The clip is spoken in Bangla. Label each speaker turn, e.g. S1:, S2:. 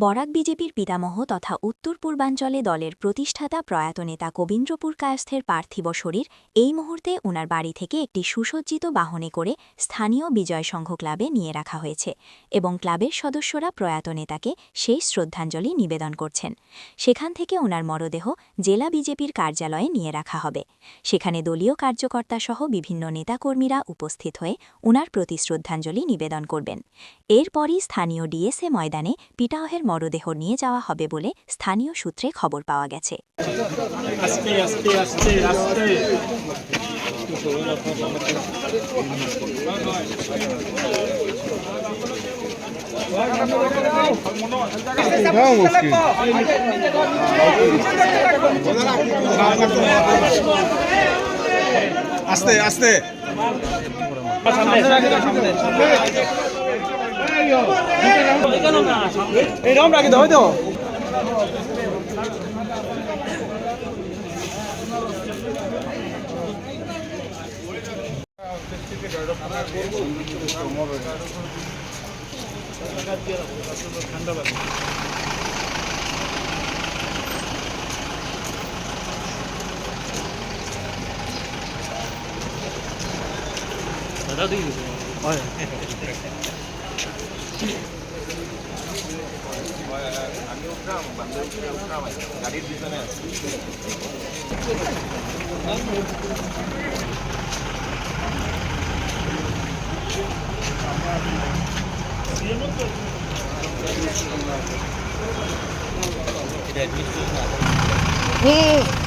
S1: বরাক বিজেপির পিতামহ তথা উত্তর পূর্বাঞ্চলে দলের প্রতিষ্ঠাতা প্রয়াত নেতা কবীন্দ্রপুর কায়স্থের পার্থিব শরীর এই মুহূর্তে ওনার বাড়ি থেকে একটি সুসজ্জিত বাহনে করে স্থানীয় বিজয় সংঘ ক্লাবে নিয়ে রাখা হয়েছে এবং ক্লাবের সদস্যরা প্রয়াত নেতাকে শেষ শ্রদ্ধাঞ্জলি নিবেদন করছেন। সেখান থেকে ওনার মরদেহ জেলা বিজেপির কার্যালয়ে নিয়ে রাখা হবে। সেখানে দলীয় কার্যকর্তা সহ বিভিন্ন নেতাকর্মীরা উপস্থিত হয়ে ওনার প্রতি শ্রদ্ধাঞ্জলি নিবেদন করবেন। এরপরই স্থানীয় ডিএসএ ময়দানে পিটাহের মরদেহ নিয়ে যাওয়া হবে বলে স্থানীয় সূত্রে খবর পাওয়া গেছে।
S2: আস্তে আস্তে এই রম
S3: রাখি দাও তো ঠান্ডা
S2: লাগে দাদা দিই হয় আমি উঠলাম উঠলাম গাড়ির পিছনে আছি এটা অ্যাডমিট করুন